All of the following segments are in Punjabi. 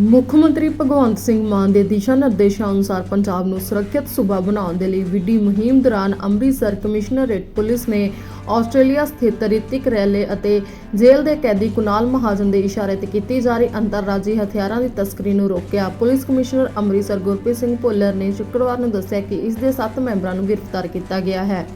ਮੁੱਖ ਮੰਤਰੀ ਭਗਵੰਤ ਸਿੰਘ ਮਾਨ ਦੇ ਦਿਸ਼ਾ ਨਿਰਦੇਸ਼ਾਂ ਅਨੁਸਾਰ ਪੰਜਾਬ ਨੂੰ ਸੁਰੱਖਿਅਤ ਸੂਬਾ ਬਣਾਉਣ ਦੇ ਲਈ ਵਿੱਢੀ ਮੁਹਿੰਮ ਦੌਰਾਨ ਅੰਮ੍ਰਿਤਸਰ ਕਮਿਸ਼ਨਰੇਟ ਪੁਲਿਸ ਨੇ ਆਸਟ੍ਰੇਲੀਆ ਸਥਿਤ ਰਿਤਿਕ ਰੈਲੇ ਅਤੇ ਜੇਲ੍ਹ ਦੇ ਕੈਦੀ ਕੁਨਾਲ ਮਹਾਜਨ ਦੇ ਇਸ਼ਾਰੇ ਤੇ ਕੀਤੀ ਜਾ ਰਹੀ ਅੰਤਰਰਾਜੀ ਹਥਿਆਰਾਂ ਦੀ ਤਸਕਰੀ ਨੂੰ ਰੋਕਿਆ। ਪੁਲਿਸ ਕਮਿਸ਼ਨਰ ਅੰਮ੍ਰਿਤਸਰ ਗੁਰਪ੍ਰੀਤ ਸਿੰਘ ਭੁੱਲਰ ਨੇ ਸ਼ੁੱਕਰਵਾਰ ਨੂੰ ਦੱਸਿਆ ਕਿ ਇਸ ਦੇ 7 ਮੈਂਬਰਾਂ ਨੂੰ ਗ੍ਰਿਫਤਾਰ ਕੀਤਾ ਗਿਆ ਹੈ।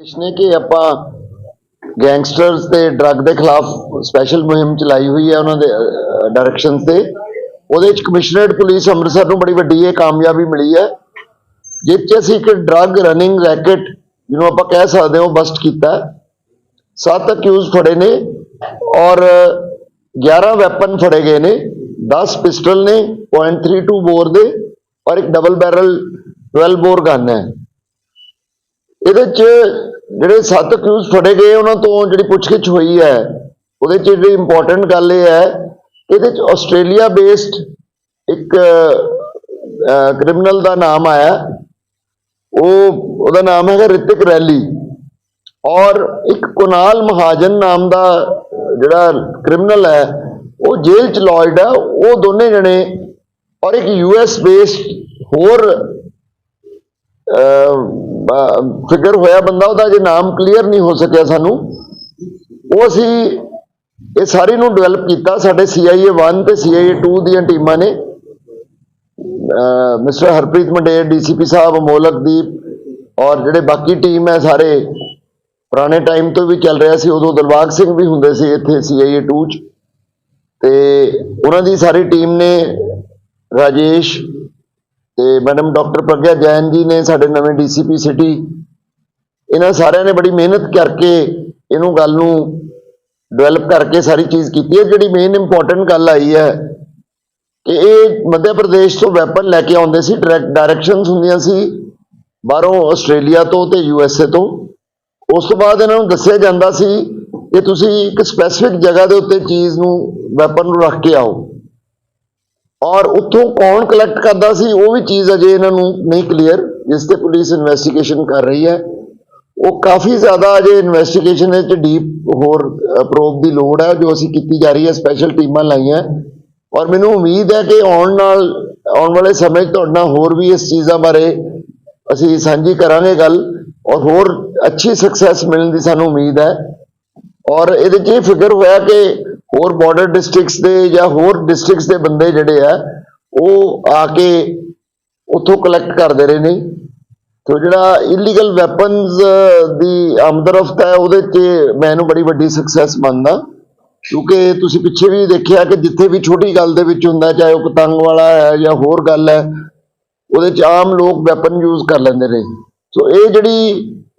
ਇਸਨੇ ਕਿ ਆਪਾਂ ਗੈਂਗਸਟਰਸ ਤੇ ਡਰੱਗ ਦੇ ਖਿਲਾਫ ਸਪੈਸ਼ਲ ਮੁਹਿੰਮ ਚਲਾਈ ਹੋਈ ਹੈ ਉਹਨਾਂ ਦੇ ਡਾਇਰੈਕਸ਼ਨ ਤੇ। ਉਹਦੇ ਵਿੱਚ ਕਮਿਸ਼ਨਰੇਟ ਪੁਲਿਸ ਅੰਮ੍ਰਿਤਸਰ ਨੂੰ ਬੜੀ ਵੱਡੀ ਇਹ ਕਾਮਯਾਬੀ ਮਿਲੀ ਹੈ। ਜਿਸ 'ਚ ਅਸੀਂ ਇੱਕ ਡਰੱਗ ਰਨਿੰਗ ਰੈਕਟ ਜਿਹਨੂੰ ਆਪਾਂ ਕਹਿ ਸਕਦੇ ਹਾਂ ਬਸਟ ਕੀਤਾ ਸੱਤ ਅਕਿਊਜ਼ ਫੜੇ ਨੇ ਔਰ 11 ਵੈਪਨ ਫੜੇ ਗਏ ਨੇ। 10 ਪਿਸਟਲ ਨੇ .32 ਬੋਰ ਦੇ, ਔਰ ਇੱਕ ਡਬਲ ਬੈਰਲ 12 ਬੋਰ ਗਨ ਹੈ। ਇਹਦੇ ਚ ਜਿਹੜੇ ਸੱਤ ਅਕਿਊਜ਼ ਫੜੇ ਗਏ ਉਹਨਾਂ ਤੋਂ ਜਿਹੜੀ ਪੁੱਛਗਿੱਛ ਹੋਈ ਹੈ, ਉਹਦੇ ਚ ਜਿਹੜੀ ਇੰਪੋਰਟੈਂਟ ਗੱਲ ਇਹ ਹੈ, ਇਹਦੇ ਚ ਆਸਟ੍ਰੇਲੀਆ ਬੇਸਡ ਇੱਕ ਕ੍ਰਿਮੀਨਲ ਦਾ ਨਾਮ ਆਇਆ। ਉਹ, ਉਹਦਾ ਨਾਮ ਹੈਗਾ ਰਿਤਿਕ ਰੈਲੀ। ਔਰ ਇੱਕ ਕੁਨਾਲ ਮਹਾਜਨ ਨਾਮ ਦਾ ਜਿਹੜਾ ਕ੍ਰਿਮੀਨਲ ਹੈ, ਉਹ ਜੇਲ੍ਹ ਚ ਲੌਇਡ ਹੈ। ਉਹ ਦੋਨੇ ਜਣੇ ਔਰ ਇੱਕ ਯੂਐਸ ਬੇਸਡ ਹੋਰ ਫਿਗਰ ਹੋਇਆ ਬੰਦਾ ਉਹਦਾ, ਜੇ ਨਾਮ ਕਲੀਅਰ ਨਹੀਂ ਹੋ ਸਕਿਆ ਸਾਨੂੰ, ਉਹ ਅਸੀਂ ਇਹ ਸਾਰੀ ਨੂੰ ਡਿਵੈਲਪ ਕੀਤਾ, ਸਾਡੇ CIA 1 ਤੇ CIA 2 ਦੀਆਂ ਟੀਮਾਂ ਨੇ। ਮਿਸਟਰ ਹਰਪ੍ਰੀਤ ਮੰਡੇਰ ਡੀਸੀਪੀ ਸਾਹਿਬ ਮੋਲਕਦੀਪ ਔਰ ਜਿਹੜੇ ਬਾਕੀ ਟੀਮ ਹੈ ਸਾਰੇ, ਪੁਰਾਣੇ ਟਾਈਮ ਤੋਂ ਵੀ ਚੱਲ ਰਿਹਾ ਸੀ, ਉਦੋਂ ਦਿਲਬਾਗ ਸਿੰਘ ਵੀ ਹੁੰਦੇ ਸੀ ਇੱਥੇ CIA 2 ਚ। ਤੇ ਉਹਨਾਂ ਦੀ ਸਾਰੀ ਟੀਮ ਨੇ, ਰਾਜੇਸ਼ ਤੇ ਮੈਡਮ ਡਾਕਟਰ ਪ੍ਰਗਿਆ ਜੈਨ ਜੀ ਨੇ ਸਾਡੇ ਨਵੇਂ ਡੀਸੀਪੀ ਸਿਟੀ, ਇਹਨਾਂ ਸਾਰਿਆਂ ਨੇ ਬੜੀ ਮਿਹਨਤ ਕਰਕੇ ਇਹਨੂੰ ਗੱਲ ਨੂੰ ਡਿਵੈਲਪ ਕਰਕੇ ਸਾਰੀ ਚੀਜ਼ ਕੀਤੀ ਹੈ। ਜਿਹੜੀ ਮੇਨ ਇੰਪੋਰਟੈਂਟ ਗੱਲ ਆਈ ਹੈ ਕਿ ਇਹ ਮੱਧ ਪ੍ਰਦੇਸ਼ ਤੋਂ ਵੈਪਨ ਲੈ ਕੇ ਆਉਂਦੇ ਸੀ ਡਾਇਰੈਕਸ਼ਨਸ ਹੁੰਦੀਆਂ ਸੀ ਬਾਹਰੋਂ ਆਸਟ੍ਰੇਲੀਆ ਤੋਂ ਤੇ ਯੂਐਸਏ ਤੋਂ। ਉਸ ਤੋਂ ਬਾਅਦ ਇਹਨਾਂ ਨੂੰ ਦੱਸਿਆ ਜਾਂਦਾ ਸੀ ਕਿ ਤੁਸੀਂ ਇੱਕ ਸਪੈਸੀਫਿਕ ਜਗ੍ਹਾ ਦੇ ਉੱਤੇ ਚੀਜ਼ ਨੂੰ ਵੈਪਨ ਨੂੰ ਰੱਖ ਕੇ ਆਓ। ਔਰ ਉੱਥੋਂ ਕੌਣ ਕਲੈਕਟ ਕਰਦਾ ਸੀ, ਉਹ ਵੀ ਚੀਜ਼ ਅਜੇ ਇਹਨਾਂ ਨੂੰ ਨਹੀਂ ਕਲੀਅਰ ਜਿਸ ਤੇ ਪੁਲਿਸ ਇਨਵੈਸਟੀਗੇਸ਼ਨ ਕਰ ਰਹੀ ਹੈ। ਉਹ ਕਾਫੀ ਜ਼ਿਆਦਾ ਅਜੇ ਇਨਵੈਸਟੀਗੇਸ਼ਨ ਵਿੱਚ ਡੀਪ ਹੋਰ ਪ੍ਰੋਬ ਦੀ ਲੋੜ ਹੈ, ਜੋ ਅਸੀਂ ਕੀਤੀ ਜਾ ਰਹੀ ਹੈ ਸਪੈਸ਼ਲ ਟੀਮਾਂ ਲਾਈਆਂ। ਔਰ ਮੈਨੂੰ ਉਮੀਦ ਹੈ ਕਿ ਆਉਣ ਨਾਲ, ਆਉਣ ਵਾਲੇ ਸਮੇਂ 'ਚ ਤੁਹਾਡੇ ਨਾਲ ਹੋਰ ਵੀ ਇਸ ਚੀਜ਼ਾਂ ਬਾਰੇ ਅਸੀਂ ਸਾਂਝੀ ਕਰਾਂਗੇ ਗੱਲ, ਔਰ ਹੋਰ ਅੱਛੀ ਸਕਸੈਸ ਮਿਲਣ ਦੀ ਸਾਨੂੰ ਉਮੀਦ ਹੈ। ਔਰ ਇਹਦੇ 'ਚ ਇਹ ਫਿਕਰ ਹੋਇਆ ਕਿ ਹੋਰ ਬਾਰਡਰ ਡਿਸਟ੍ਰਿਕਟਸ ਦੇ ਜਾਂ ਹੋਰ ਡਿਸਟ੍ਰਿਕਟਸ ਦੇ ਬੰਦੇ ਜਿਹੜੇ ਆ, ਉਹ ਆ ਕੇ ਉੱਥੋਂ ਕਲੈਕਟ ਕਰਦੇ ਰਹੇ ਨੇ। ਤੋ ਜਿਹੜਾ ਇਲੀਗਲ ਵੈਪਨਸ ਦੀ ਆਮਦਰਫਤ ਹੈ, ਉਹਦੇ 'ਚ ਮੈਂ ਇਹਨੂੰ ਬੜੀ ਵੱਡੀ ਸਕਸੈਸ ਮੰਨਦਾ। ਕਿਉਂਕਿ ਤੁਸੀਂ ਪਿੱਛੇ ਵੀ ਦੇਖਿਆ ਕਿ ਜਿੱਥੇ ਵੀ ਛੋਟੀ ਗੱਲ ਦੇ ਵਿੱਚ ਹੁੰਦਾ, ਚਾਹੇ ਉਹ ਪਤੰਗ ਵਾਲਾ ਹੈ ਜਾਂ ਹੋਰ ਗੱਲ ਹੈ, ਉਹਦੇ 'ਚ ਆਮ ਲੋਕ ਵੈਪਨ ਯੂਜ਼ ਕਰ ਲੈਂਦੇ ਨੇ। ਸੋ ਇਹ ਜਿਹੜੀ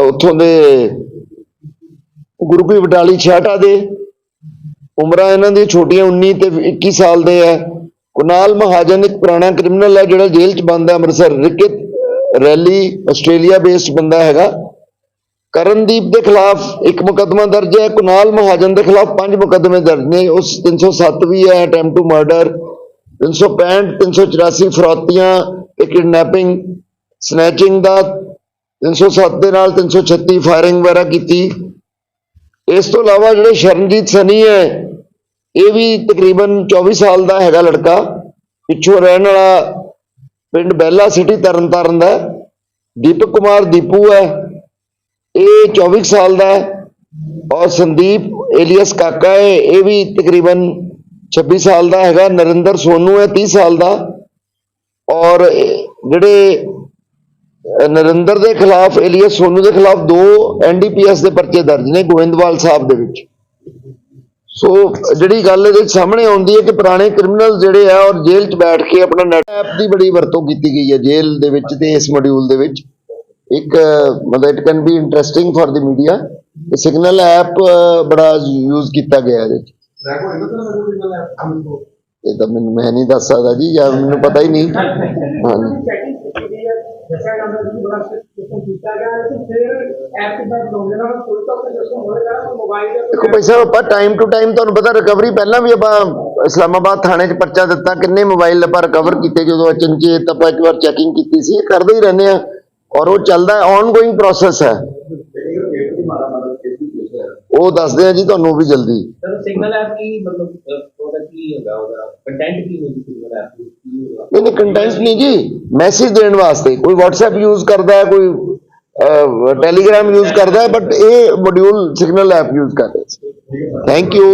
ਉੱਥੋਂ ਦੇ ਗੁਰੂ ਗੁਰੂਪੀ ਬਟਾਲੀ ਛਾਟਾ ਦੇ ਉਮਰਾਂ ਇਹਨਾਂ ਦੀ ਛੋਟੀਆਂ 19 ਤੇ 21 ਸਾਲ ਦੇ ਹੈ। ਕੁਨਾਲ ਮਹਾਜਨ ਇੱਕ ਪੁਰਾਣਾ ਕ੍ਰਿਮੀਨਲ ਹੈ ਜਿਹੜਾ ਜੇਲ੍ਹ 'ਚ ਬੰਦ ਹੈ, ਅੰਮ੍ਰਿਤਸਰ। ਰਿਕਿਤ ਰੈਲੀ ਆਸਟ੍ਰੇਲੀਆ ਬੇਸਡ ਬੰਦਾ ਹੈਗਾ। ਕਰਨਦੀਪ ਦੇ ਖਿਲਾਫ ਇੱਕ ਮੁਕੱਦਮਾ ਦਰਜ ਹੈ, ਕੁਨਾਲ ਮਹਾਜਨ ਦੇ ਖਿਲਾਫ ਪੰਜ ਮੁਕੱਦਮੇ ਦਰਜ ਨੇ। ਉਸ 307 ਵੀ ਹੈ ਅਟੈਂਪਟ ਟੂ ਮਰਡਰ 365 384 ਫਰੋਤੀਆਂ ਤੇ ਕਿਡਨੈਪਿੰਗ ਸਨੈਚਿੰਗ ਦਾ 307 ਦੇ ਨਾਲ 336 ਫਾਇਰਿੰਗ ਵਗੈਰਾ ਕੀਤੀ। ਇਸ ਤੋਂ ਇਲਾਵਾ ਜਿਹੜੇ ਸ਼ਰਨਜੀਤ ਸਨੀ ਹੈ, ਇਹ ਵੀ ਤਕਰੀਬਨ 24 ਸਾਲ ਦਾ ਹੈਗਾ ਲੜਕਾ। ਪਿੱਛੋਂ ਰਹਿਣ ਵਾਲਾ ਪਿੰਡ ਬੈਲਾ ਸਿਟੀ ਤਰਨਤਾਰਨ ਦਾ ਦੀਪਕ ਕੁਮਾਰ ਦੀਪੂ ਹੈ, ਇਹ 24 ਸਾਲ ਦਾ ਹੈ। ਔਰ ਸੰਦੀਪ ਏਲੀਅਸ ਕਾਕਾ ਹੈ, ਇਹ ਵੀ ਤਕਰੀਬਨ 26 ਸਾਲ ਦਾ ਹੈਗਾ। ਨਰਿੰਦਰ ਸੋਨੂ ਹੈ 30 ਸਾਲ ਦਾ। ਔਰ ਜਿਹੜੇ ਨਰਿੰਦਰ ਦੇ ਖਿਲਾਫ, ਏਲੀਅਸ ਸੋਨੂ ਦੇ ਖਿਲਾਫ ਦੋ ਐਨਡੀਪੀਐਸ ਦੇ ਪਰਚੇ ਦਰਜ ਨੇ, ਗੋਇੰਦਵਾਲ ਸਾਹਿਬ ਦੇ ਵਿੱਚ। ਸੋ ਜਿਹੜੀ ਗੱਲ ਇਹਦੇ ਸਾਹਮਣੇ ਆਉਂਦੀ ਹੈ ਕਿ ਪੁਰਾਣੇ ਕ੍ਰਿਮੀਨਲ ਜਿਹੜੇ ਆ, ਔਰ ਜੇਲ੍ਹ 'ਚ ਬੈਠ ਕੇ ਆਪਣਾ ਨੈਟ ਐਪ ਦੀ ਬੜੀ ਵਰਤੋਂ ਕੀਤੀ ਗਈ ਹੈ, ਜੇਲ੍ਹ ਦੇ ਵਿੱਚ ਤੇ ਇਸ ਮੋਡਿਊਲ ਦੇ ਵਿੱਚ। ਇੱਕ, ਮਤਲਬ it can be interesting for the media signal app ਬੜਾ ਯੂਜ਼ ਕੀਤਾ ਗਿਆ ਇਹਦੇ 'ਚ। ਇਹ ਤਾਂ ਮੈਨੂੰ, ਮੈਂ ਨਹੀਂ ਦੱਸ ਸਕਦਾ ਜੀ, ਜਾਂ ਮੈਨੂੰ ਪਤਾ ਹੀ ਨਹੀਂ। ਹਾਂਜੀ। ਗਈ ਹੈ ਜੈਸਾ ਨੰਬਰ ਦੀ ਬੜਾ ਸਿਸਟਮ ਕੀਤਾ ਗਿਆ ਹੈ ਤੇ ਫਿਰ ਐਪ ਦੇ ਬਾਅਦ ਲੋਕਾਂ ਨਾਲ ਕੋਈ ਤਾਂ ਸਿਸਟਮ ਹੋਏਗਾ ਮੋਬਾਈਲ ਦੇ ਦੇਖੋ ਭਾਈ ਸਾਹਿਬ ਆਪਾਂ ਟਾਈਮ ਟੂ ਟਾਈਮ ਤੁਹਾਨੂੰ ਪਤਾ ਰਿਕਵਰੀ ਪਹਿਲਾਂ ਵੀ ਆਪਾਂ ਇਸਲਾਮਾਬਾਦ ਥਾਣੇ 'ਚ ਪਰਚਾ ਦਿੱਤਾ ਕਿੰਨੇ ਮੋਬਾਈਲ ਆਪਾਂ ਰਿਕਵਰ ਕੀਤੇ ਜਦੋਂ ਅਚਨਚੇਤ ਆਪਾਂ ਇੱਕ ਵਾਰ ਚੈਕਿੰਗ ਕੀਤੀ ਸੀ ਇਹ ਕਰਦੇ ਹੀ ਰਹਿੰਦੇ ਆ ਔਰ ਉਹ ਚੱਲਦਾ ਔਨ ਗੋਇੰਗ ਪ੍ਰੋਸੈਸ ਹੈ। ਉਹ ਦੱਸਦੇ ਆ ਜੀ ਤੁਹਾਨੂੰ ਵੀ ਜਲਦੀ। ਸਰ ਸਿਗਨਲ ਐਪ ਕੀ ਮਤਲਬ ਉਹਦਾ ਕੀ ਹੈਗਾ ਉਹਦਾ? ਕੰਟੈਂਟ ਕੀ ਹੋਊਗੀ ਸਿਗਨਲ ਐਪ ਦੀ? ਕੀ ਹੋਊਗਾ? ਨਹੀਂ ਨਹੀਂ ਕੰਟੈਂਟ ਨਹੀਂ ਜੀ। ਮੈਸੇਜ ਦੇਣ ਵਾਸਤੇ। ਕੋਈ WhatsApp ਯੂਜ਼ ਕਰਦਾ ਹੈ, ਕੋਈ ਟੈਲੀਗ੍ਰਾਮ ਯੂਜ਼ ਕਰਦਾ ਹੈ ਬਟ ਇਹ ਮੋਡਿਊਲ ਸਿਗਨਲ ਐਪ ਯੂਜ਼ ਕਰ ਰਿਹਾ ਥੈਂਕ ਯੂ